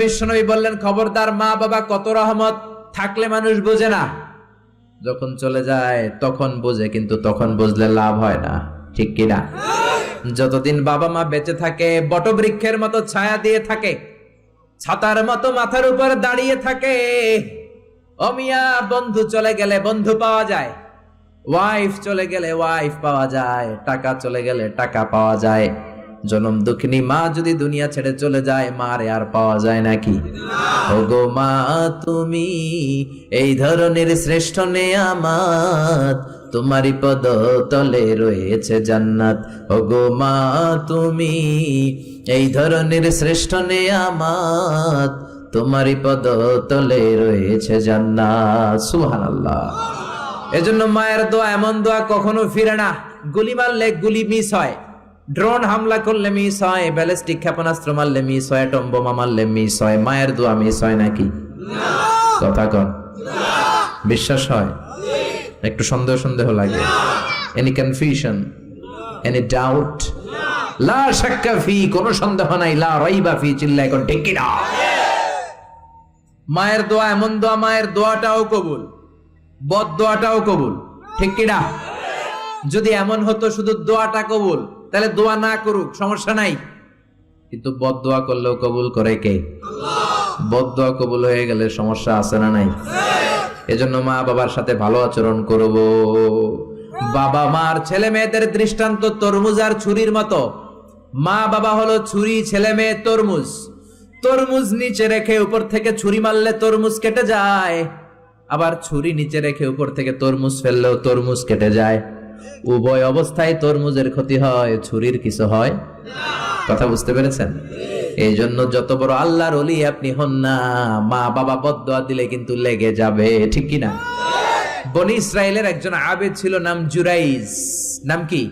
বিশ্বনবী বললেন, খবরদার মা বাবা কত রহমত, থাকলে মানুষ বোঝে না। যখন চলে যায়, তখন বোঝে, কিন্তু তখন বুঝলে লাভ হয় না। ঠিক কিনা যতদিন বাবা মা বেঁচে থাকে, বটবৃক্ষের মতো ছায়া দিয়ে থাকে, ছাতার মতো মাথার উপর দাঁড়িয়ে থাকে, অমিয়া, বন্ধু চলে গেলে বন্ধু পাওয়া যায় ওয়াইফ চলে গেলে ওয়াইফ পাওয়া যায়, টাকা চলে গেলে টাকা পাওয়া যায়। জনম দুঃখিনী মা যদি দুনিয়া ছেড়ে চলে যায়, মারে আর পাওয়া যায় নাকি ওগো মা, তুমি এই ধরনের শ্রেষ্ঠ নেয়ামাত তোমারই পদ তলে রয়েছে জান্নাত। ওগো মা, তুমি এই ধরনের শ্রেষ্ঠ নেয়ামাত তোমারই পদ তলে রয়েছে জান্নাত। সুবহানাল্লাহ। এজন্য মায়ের দোয়া, এমন দোয়া কখনো ফিরে না। গুলি মারলে গুলি মিস হয়। ড্রোন হামলা করলে মিস হয়, ব্যালিস্টিক ক্ষেপণাস্ত্র মারলে মিস হয়, অ্যাটম বোমা মারলে মিস হয়, মায়ের দোয়া মিস হয় নাকি? কথা কন। বিশ্বাস হয়? একটু সন্দেহ সন্দেহ লাগে। এনি কনফিউশন এনি ডাউট লা শাক্কা ফি, কোনো সন্দেহ নাই। লা রাইবা ফি, চিল্লা এখন, ঠিক কি না মায়ের দোয়া এমন দোয়া, মায়ের দোয়াটাও কবুল। বদ দোয়াটাও কবুল, ঠিক কিনা? যদি এমন হতো, শুধু দোয়াটা কবুল। তাহলে দোয়া না করুক সমস্যা নাই। কিন্তু বদ দোয়া করলেও কবুল করে কে? বদোয়া কবুল হয়ে গেলে সমস্যা আছে না নাই? এজন্য মা বাবার সাথে ভালো আচরণ করব। বাবা মার ছেলে মেয়েদের দৃষ্টান্ত তরমুজ আর ছুরির মতো। মা বাবা হলো ছুরি ছেলে মেয়ে তরমুজ। তরমুজ নিচে রেখে উপর থেকে ছুরি মারলে তরমুজ কেটে যায়। আবার ছুরি নিচে রেখে উপর থেকে তরমুজ ফেললেও তরমুজ কেটে যায়। উভয় অবস্থায় তরমুজের ক্ষতি হয়, ছুরির কিছু হয়? কথা বুঝতে পেরেছেন? এই জন্য যত বড় আল্লাহর অলি আপনি হন না মা বাবা বদয়া দিলে কিন্তু লেগে যাবে, ঠিক কি না বনি ইসরায়েলের একজন আবেদ ছিল, নাম জুরাইজ। নাম কি?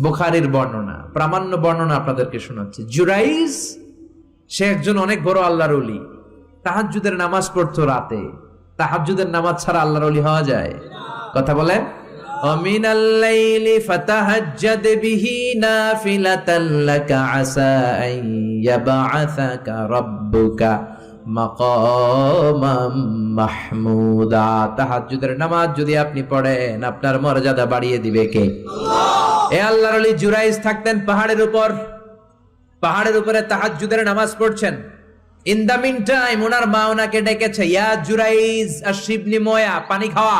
বুখারীর বর্ণনা। প্রামাণ্য বর্ণনা আপনাদেরকে শোনাচ্ছি। জুরাইজ, সে একজন অনেক বড় আল্লাহর অলি তাহাজ্জুদের নামাজ পড়তো রাতে। তাহাজ্জুদের নামাজ ছাড়া আল্লাহর অলি হওয়া যায়? কথা বলেন। ومن الليل فتهجد به نافلة لك عسى أن يبعثك ربك مقاما محمودا তাহাজ্জুদের নামাজ যদি আপনি পড়েন আপনার মর্যাদা বাড়িয়ে দিবে কে এ আল্লাহর আলী জুরাইজ থাকতেন পাহাড়ের উপর পাহাড়ের উপরে তাহাজ্জুদের নামাজ পড়ছেন ইন দা মিন টাইম ওনার মা ওনাকে ডেকেছে ইয়া জুরাইজ আর শিবনি ময়া পানি খাওয়া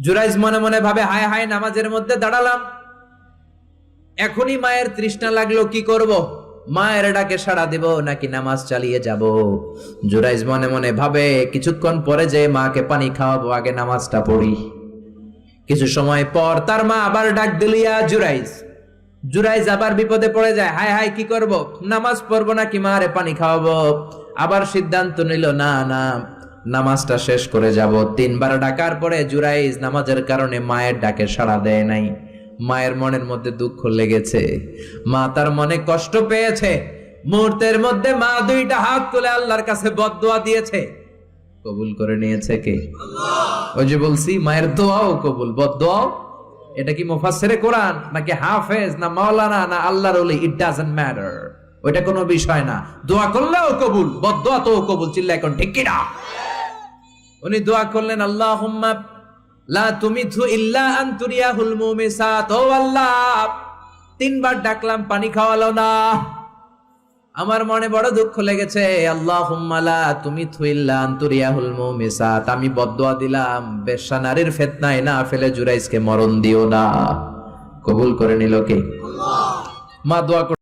জুরাইজ মনে মনে ভাবে, হায় হায়, নামাজের মধ্যে দাঁড়ালাম। এখনই মায়ের তৃষ্ণা লাগল, কি করব? মায়ের ডাকে সাড়া দেব, নাকি নামাজ চালিয়ে যাব? জুরাইজ মনে মনে ভাবে, কিছুক্ষণ পরে যে মাকে পানি খাওয়াবো, আগে নামাজটা পড়ি। কিছু সময় পর তার মা আবার ডাক দিলিয়া জুরাইজ। জুরাইজ আবার বিপদে পড়ে যায়, হায় হায়, কি করব? নামাজ পড়ব নাকি মারে পানি খাওয়াবো? আবার সিদ্ধান্ত নিল, না না নামাজটা শেষ করে যাব। তিনবার ডাকার পরে জুরাইজ নামাজের কারণে মায়ের ডাকে সাড়া দেয় নাই। মায়ের মনের মধ্যে দুঃখ লেগেছে। মা তার মনে কষ্ট পেয়েছে। মুহূর্তের মধ্যে মা দুইটা হাত তুলে আল্লাহর কাছে বদদোয়া দিয়েছে। কবুল করে নিয়েছে কে? ওই যে বলছি মায়ের দোয়াও কবুল। বদদোয়াও? এটা কি মুফাসসিরে কোরআন নাকি হাফেজ না মাওলানা না আল্লাহর ওলি? ইট ডাজন্ট ম্যাটার ওইটা কোনো বিষয় না। দোয়া করলেও কবুল বদদোয়া তো কবুল। চিল্লা এখন ঠিক কি না উনি দোয়া করলেন আল্লাহুম্মা লা তুমিথু ইল্লা আন তুরিয়াহুল মুমিসাত। ও আল্লাহ তিনবার ডাকলাম পানি খাওয়ালো না। আমার মনে বড় দুঃখ লেগেছে আল্লাহুম্মা লা তুমিথু ইল্লা আন তুরিয়াহুল মুমিসাত। আমি বদদোয়া দিলাম বেশ্যা নারীর ফিতনায় না ফেলে জুরাইজকে মরণ দিও না। কবুল করে নিল কে? মা দোয়া